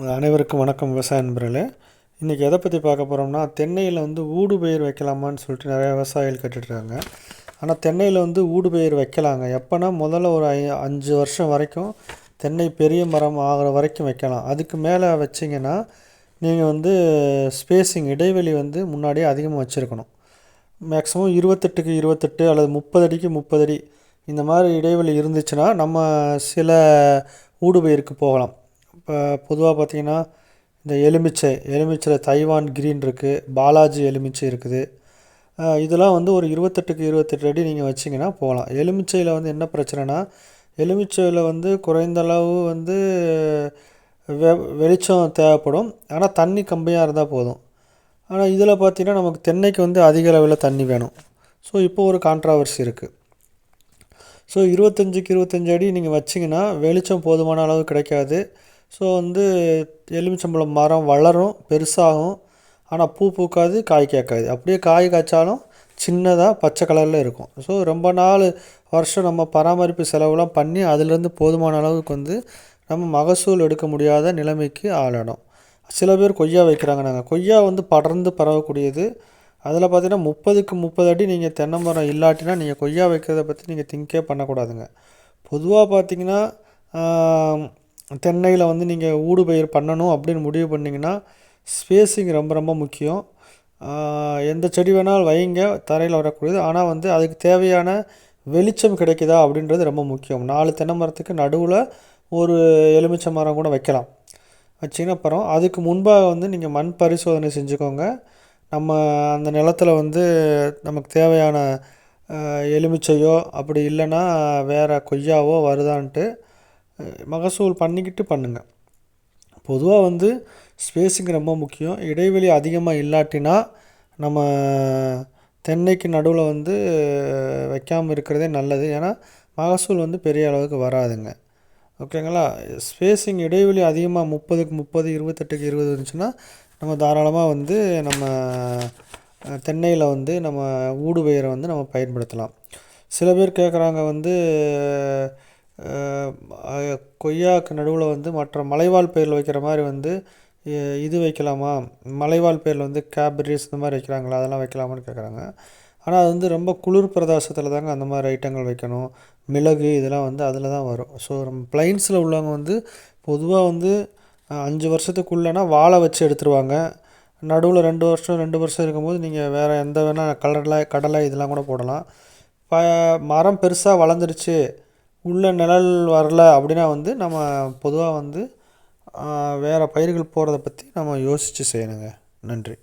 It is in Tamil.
அனைவருக்கும் வணக்கம் விவசாய நண்பர்களே. இன்றைக்கி எதை பற்றி பார்க்க போகிறோம்னா தென்னையில் வந்து ஊடு பயிர் வைக்கலாமான்னு சொல்லிட்டு நிறையா விவசாயிகள் கேட்டுட்ருக்காங்க. ஆனால் தென்னையில் வந்து ஊடு பயிர் வைக்கலாங்க. எப்போனா முதல்ல ஒரு ஐ அஞ்சு வருஷம் வரைக்கும் தென்னை பெரிய மரம் ஆகிற வரைக்கும் வைக்கலாம். அதுக்கு மேலே வச்சிங்கன்னா நீங்கள் வந்து ஸ்பேஸிங் இடைவெளி வந்து முன்னாடியே அதிகமாக வச்சுருக்கணும். மேக்ஸிமம் இருபத்தெட்டுக்கு இருபத்தெட்டு அல்லது முப்பது அடிக்கு முப்பது அடி இந்த மாதிரி இடைவெளி இருந்துச்சுன்னா நம்ம சில ஊடுபயிருக்கு போகலாம். இப்போ பொதுவாக பார்த்திங்கன்னா இந்த எலுமிச்சை எலுமிச்சையில் தைவான் கிரீன் இருக்குது பாலாஜி எலுமிச்சை இருக்குது. இதெல்லாம் வந்து ஒரு இருபத்தெட்டுக்கு இருபத்தெட்டு அடி நீங்கள் வச்சிங்கன்னா போகலாம். எலுமிச்சையில் வந்து என்ன பிரச்சனைனா எலுமிச்சையில் வந்து குறைந்த அளவு வந்து வெ வெளிச்சம் தேவைப்படும். ஆனால் தண்ணி கம்மியாக இருந்தால் போதும். ஆனால் இதில் பார்த்திங்கன்னா நமக்கு தென்னைக்கு வந்து அதிக அளவில் தண்ணி வேணும். ஸோ இப்போ ஒரு கான்ட்ராவர்சி இருக்குது ஸோ இருபத்தஞ்சிக்கு இருபத்தஞ்சி அடி நீங்கள் வச்சிங்கன்னா வெளிச்சம் போதுமான அளவு கிடைக்காது. ஸோ வந்து எலுமிச்சம்பழம் மரம் வளரும் பெருசாகும். ஆனால் பூ பூக்காது காய் கேட்காது. அப்படியே காய் காய்ச்சாலும் சின்னதாக பச்சை கலரில் இருக்கும். ஸோ ரொம்ப நாள் வருஷம் நம்ம பராமரிப்பு செலவுலாம் பண்ணி அதுலேருந்து போதுமான அளவுக்கு வந்து நம்ம மகசூல் எடுக்க முடியாத நிலைமைக்கு ஆளிடும் சில பேர் கொய்யா வைக்கிறாங்க நாங்கள் கொய்யா வந்து படர்ந்து பரவக்கூடியது. அதில் பார்த்தீங்கன்னா முப்பதுக்கு முப்பது அடி நீங்கள் தென்னை மரம் இல்லாட்டினா நீங்கள் கொய்யா வைக்கிறத பற்றி நீங்கள் திங்கே பண்ணக்கூடாதுங்க. பொதுவாக பார்த்தீங்கன்னா தென்னையில் வந்து நீங்கள் ஊடு பயிர் பண்ணணும் அப்படின்னு முடிவு பண்ணிங்கன்னா ஸ்பேஸிங் ரொம்ப ரொம்ப முக்கியம். எந்த செடி வேணாலும் வைங்க தரையில் வரக்கூடியது. ஆனால் வந்து அதுக்கு தேவையான வெளிச்சம் கிடைக்குதா அப்படின்றது ரொம்ப முக்கியம். நாலு தென்னை மரத்துக்கு நடுவில் ஒரு எலுமிச்சை மரம் கூட வைக்கலாம். வச்சிங்கன்னா அப்புறம் அதுக்கு முன்பாக வந்து நீங்கள் மண் பரிசோதனை செஞ்சுக்கோங்க. நம்ம அந்த நிலத்தில் வந்து நமக்கு தேவையான எலுமிச்சையோ அப்படி இல்லைன்னா வேறு கொய்யாவோ வருதான்ட்டு மகசூல் பண்ணிக்கிட்டு பண்ணுங்கள் பொதுவாக வந்து ஸ்பேஸிங் ரொம்ப முக்கியம். இடைவெளி அதிகமாக இல்லாட்டினா நம்ம தென்னைக்கு நடுவில் வந்து வைக்காமல் இருக்கிறதே நல்லது. ஏன்னா மகசூல் வந்து பெரிய அளவுக்கு வராதுங்க. ஓகேங்களா? ஸ்பேஸிங் இடைவெளி அதிகமாக முப்பதுக்கு முப்பது இருபத்தெட்டுக்கு இருபது இருந்துச்சுன்னா நம்ம தாராளமாக வந்து நம்ம தென்னையில் வந்து நம்ம ஊடுபயிரை வந்து நம்ம பயன்படுத்தலாம். சில பேர் கேட்குறாங்க வந்து கொய்யாவுக்கு நடுவில் வந்து மற்ற மலைவாழ் பயிரில் வைக்கிற மாதிரி வந்து இது வைக்கலாமா? மலைவாழ் பயிரில் வந்து கேப்ரிஸ் இந்த மாதிரி வைக்கிறாங்களா? அதெல்லாம் வைக்கலாமான்னு கேட்குறாங்க ஆனால் அது வந்து ரொம்ப குளிர் பிரதேசத்தில் தாங்க அந்த மாதிரி ஐட்டங்கள் வைக்கணும். மிளகு இதெல்லாம் வந்து அதில் தான் வரும். ஸோ நம்ம ப்ளைன்ஸில் உள்ளவங்க வந்து பொதுவாக வந்து அஞ்சு வருஷத்துக்குள்ளேனா வாழை வச்சு எடுத்துருவாங்க. நடுவில் ரெண்டு வருஷம் ரெண்டு வருஷம் இருக்கும்போது நீங்கள் வேறு எந்த வேணால் கடலை கடலை இதெல்லாம் கூட போடலாம். ப மரம் பெருசாக வளர்ந்துருச்சு. உள்ளே நிழல் வரல அப்படின்னா வந்து நம்ம பொதுவாக வந்து வேறு பயிர்கள் போடுறத பற்றி நம்ம யோசித்து செய்யணுங்க. நன்றி.